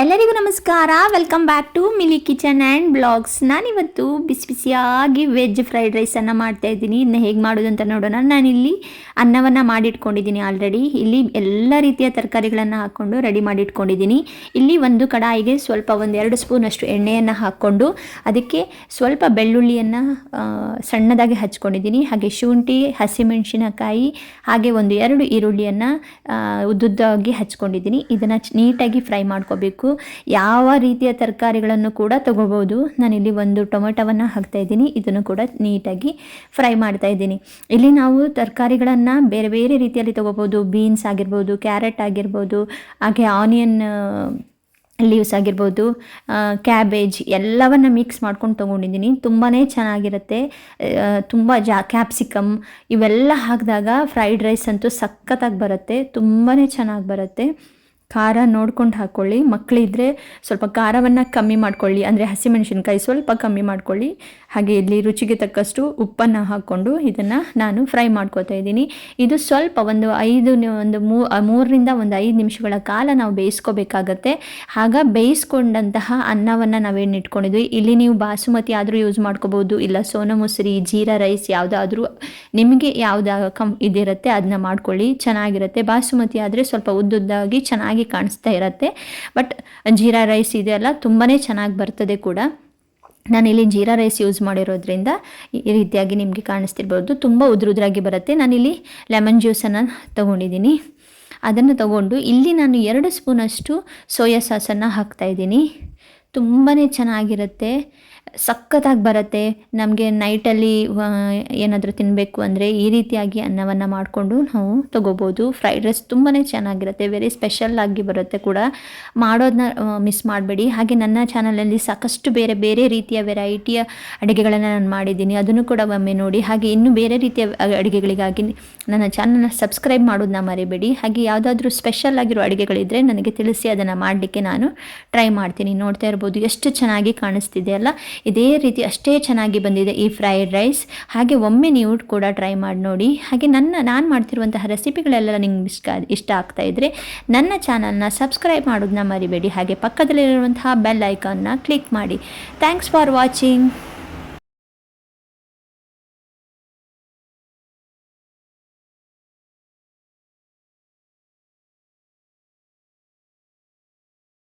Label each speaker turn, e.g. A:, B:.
A: ಎಲ್ಲರಿಗೂ ನಮಸ್ಕಾರ. Welcome back to Mili kitchen and blogs ನಾನಿವತ್ತು ಬಿಸಿ ಬಿಸಿಯಾಗಿ ವೆಜ್ ಫ್ರೈಡ್ ರೈಸನ್ನು ಮಾಡ್ತಾ ಇದ್ದೀನಿ. ಇದನ್ನ ಹೇಗೆ ಮಾಡೋದು ಅಂತ ನೋಡೋಣ. ನಾನಿಲ್ಲಿ ಅನ್ನವನ್ನು ಮಾಡಿಟ್ಕೊಂಡಿದ್ದೀನಿ ಆಲ್ರೆಡಿ ಇಲ್ಲಿ ಎಲ್ಲ ರೀತಿಯ ತರಕಾರಿಗಳನ್ನು ಹಾಕ್ಕೊಂಡು ರೆಡಿ ಮಾಡಿಟ್ಕೊಂಡಿದ್ದೀನಿ. ಇಲ್ಲಿ ಒಂದು ಕಡಾಯಿಗೆ ಸ್ವಲ್ಪ ಒಂದು ಎರಡು ಸ್ಪೂನಷ್ಟು ಎಣ್ಣೆಯನ್ನು ಹಾಕ್ಕೊಂಡು ಅದಕ್ಕೆ ಸ್ವಲ್ಪ ಬೆಳ್ಳುಳ್ಳಿಯನ್ನು ಸಣ್ಣದಾಗಿ ಹಚ್ಕೊಂಡಿದ್ದೀನಿ. ಹಾಗೆ ಶುಂಠಿ, ಹಸಿಮೆಣಸಿನಕಾಯಿ, ಹಾಗೆ ಒಂದು ಎರಡು ಈರುಳ್ಳಿಯನ್ನು ಉದ್ದುದ್ದಾಗಿ ಹಚ್ಕೊಂಡಿದ್ದೀನಿ. ಇದನ್ನು ನೀಟಾಗಿ ಫ್ರೈ ಮಾಡ್ಕೋಬೇಕು. ಯಾವ ರೀತಿಯ ತರಕಾರಿಗಳನ್ನು ಕೂಡ ತಗೋಬೋದು ನಾನಿಲ್ಲಿ ಒಂದು ಟೊಮೆಟೊವನ್ನು ಹಾಕ್ತಾ ಇದ್ದೀನಿ. ಇದನ್ನು ಕೂಡ ನೀಟಾಗಿ ಫ್ರೈ ಮಾಡ್ತಾ ಇದ್ದೀನಿ. ಇಲ್ಲಿ ನಾವು ತರಕಾರಿಗಳನ್ನು ಬೇರೆ ಬೇರೆ ರೀತಿಯಲ್ಲಿ ತಗೋಬೋದು ಬೀನ್ಸ್ ಆಗಿರ್ಬೋದು, ಕ್ಯಾರೆಟ್ ಆಗಿರ್ಬೋದು, ಹಾಗೆ ಆನಿಯನ್ ಲೀವ್ಸ್ ಆಗಿರ್ಬೋದು ಕ್ಯಾಬೇಜ್ ಎಲ್ಲವನ್ನು ಮಿಕ್ಸ್ ಮಾಡ್ಕೊಂಡು ತೊಗೊಂಡಿದ್ದೀನಿ. ತುಂಬಾ ಚೆನ್ನಾಗಿರುತ್ತೆ. ತುಂಬ ಜಾ ಕ್ಯಾಪ್ಸಿಕಮ್ ಇವೆಲ್ಲ ಹಾಕಿದಾಗ ಫ್ರೈಡ್ ರೈಸ್ ಅಂತೂ ಸಖತ್ತಾಗಿ ಬರುತ್ತೆ. ತುಂಬಾ ಚೆನ್ನಾಗಿ ಬರುತ್ತೆ. ಖಾರ ನೋಡ್ಕೊಂಡು ಹಾಕ್ಕೊಳ್ಳಿ ಮಕ್ಕಳಿದ್ರೆ ಸ್ವಲ್ಪ ಖಾರವನ್ನು ಕಮ್ಮಿ ಮಾಡ್ಕೊಳ್ಳಿ. ಅಂದರೆ ಹಸಿಮೆಣಸಿನ್ಕಾಯಿ ಸ್ವಲ್ಪ ಕಮ್ಮಿ ಮಾಡ್ಕೊಳ್ಳಿ. ಹಾಗೆ ಇಲ್ಲಿ ರುಚಿಗೆ ತಕ್ಕಷ್ಟು ಉಪ್ಪನ್ನು ಹಾಕ್ಕೊಂಡು ಇದನ್ನು ನಾನು ಫ್ರೈ ಮಾಡ್ಕೋತಾ ಇದ್ದೀನಿ. ಇದು ಸ್ವಲ್ಪ ಒಂದು ಐದು ಒಂದು ಮೂರರಿಂದ ಒಂದು ಐದು ನಿಮಿಷಗಳ ಕಾಲ ನಾವು ಬೇಯಿಸ್ಕೋಬೇಕಾಗತ್ತೆ. ಆಗ ಬೇಯಿಸ್ಕೊಂಡಂತಹ ಅನ್ನವನ್ನು ನಾವೇನು ಇಟ್ಕೊಂಡಿದ್ವಿ? ಇಲ್ಲಿ ನೀವು ಬಾಸುಮತಿ ಆದರೂ ಯೂಸ್ ಮಾಡ್ಕೋಬೋದು, ಇಲ್ಲ ಸೋನಾ ಮೊಸರಿ, ಜೀರಾ ರೈಸ್ ಯಾವುದಾದ್ರೂ ನಿಮಗೆ ಯಾವ್ದು ಕಮ್ ಇದಿರುತ್ತೆ ಅದನ್ನ ಮಾಡ್ಕೊಳ್ಳಿ. ಚೆನ್ನಾಗಿರುತ್ತೆ. ಬಾಸುಮತಿ ಆದರೆ ಸ್ವಲ್ಪ ಉದ್ದುದ್ದಾಗಿ ಚೆನ್ನಾಗಿ ಕಾಣಿಸ್ತಾ ಇರತ್ತೆ. ಬಟ್ ಜೀರಾ ರೈಸ್ ಇದೆಯಲ್ಲ ತುಂಬಾ ಚೆನ್ನಾಗಿ ಬರ್ತದೆ ಕೂಡ. ನಾನಿಲ್ಲಿ ಜೀರಾ ರೈಸ್ ಯೂಸ್ ಮಾಡಿರೋದ್ರಿಂದ ಈ ರೀತಿಯಾಗಿ ನಿಮಗೆ ಕಾಣಿಸ್ತಿರ್ಬೋದು. ತುಂಬ ಉದ್ರುದ್ರಾಗಿ ಬರುತ್ತೆ. ನಾನಿಲ್ಲಿ ಲೆಮನ್ ಜ್ಯೂಸನ್ನು ತೊಗೊಂಡಿದ್ದೀನಿ. ಅದನ್ನು ತಗೊಂಡು ಇಲ್ಲಿ ನಾನು ಎರಡು ಸ್ಪೂನಷ್ಟು ಸೋಯಾ ಸಾಸನ್ನು ಹಾಕ್ತಾಯಿದ್ದೀನಿ ತುಂಬಾ ಚೆನ್ನಾಗಿರುತ್ತೆ. ಸಖತ್ತಾಗಿ ಬರುತ್ತೆ. ನಮಗೆ ನೈಟಲ್ಲಿ ಏನಾದರೂ ತಿನ್ನಬೇಕು ಅಂದರೆ ಈ ರೀತಿಯಾಗಿ ಅನ್ನವನ್ನು ಮಾಡಿಕೊಂಡು ನಾವು ತೊಗೋಬೋದು. ಫ್ರೈಡ್ ರೈಸ್ ತುಂಬಾ ಚೆನ್ನಾಗಿರುತ್ತೆ. ವೆರಿ ಸ್ಪೆಷಲ್ ಆಗಿ ಬರುತ್ತೆ ಕೂಡ. ಮಾಡೋದನ್ನ ಮಿಸ್ ಮಾಡಬೇಡಿ. ಹಾಗೆ ನನ್ನ ಚಾನಲಲ್ಲಿ ಸಾಕಷ್ಟು ಬೇರೆ ಬೇರೆ ರೀತಿಯ ವೆರೈಟಿಯ ಅಡುಗೆಗಳನ್ನು ನಾನು ಮಾಡಿದ್ದೀನಿ. ಅದನ್ನು ಕೂಡ ಒಮ್ಮೆ ನೋಡಿ. ಹಾಗೆ ಇನ್ನೂ ಬೇರೆ ರೀತಿಯ ಅಡುಗೆಗಳಿಗಾಗಿ ನನ್ನ ಚಾನಲ್ನ ಸಬ್ಸ್ಕ್ರೈಬ್ ಮಾಡೋದನ್ನ ಮರಿಬೇಡಿ. ಹಾಗೆ ಯಾವುದಾದ್ರೂ ಸ್ಪೆಷಲ್ ಆಗಿರೋ ಅಡುಗೆಗಳಿದ್ದರೆ ನನಗೆ ತಿಳಿಸಿ ಅದನ್ನು ಮಾಡಲಿಕ್ಕೆ ನಾನು ಟ್ರೈ ಮಾಡ್ತೀನಿ. ನೋಡ್ತಾ ಇರ್ಬೋದು. ಎಷ್ಟು ಚೆನ್ನಾಗಿ ಕಾಣಿಸ್ತಿದೆ ಅಲ್ಲ? ಇದೇ ರೀತಿ ಅಷ್ಟೇ ಚೆನ್ನಾಗಿ ಬಂದಿದೆ ಈ ಫ್ರೈಡ್ ರೈಸ್ ಹಾಗೆ ಒಮ್ಮೆ ನೀವು ಕೂಡ ಟ್ರೈ ಮಾಡಿ ನೋಡಿ. ಹಾಗೆ ನನ್ನ, ನಾನು ಮಾಡ್ತಿರುವಂತಹ ರೆಸಿಪಿಗಳೆಲ್ಲ ನಿಮ್ಗೆ ಇಷ್ಟ ಇಷ್ಟ ಆಗ್ತಾ ಇದ್ದರೆ ನನ್ನ ಚಾನಲ್ನ ಸಬ್ಸ್ಕ್ರೈಬ್ ಮಾಡೋದನ್ನ ಮರಿಬೇಡಿ. ಹಾಗೆ ಪಕ್ಕದಲ್ಲಿರುವಂತಹ ಬೆಲ್ ಐಕಾನ್ನ ಕ್ಲಿಕ್ ಮಾಡಿ. Thanks for watching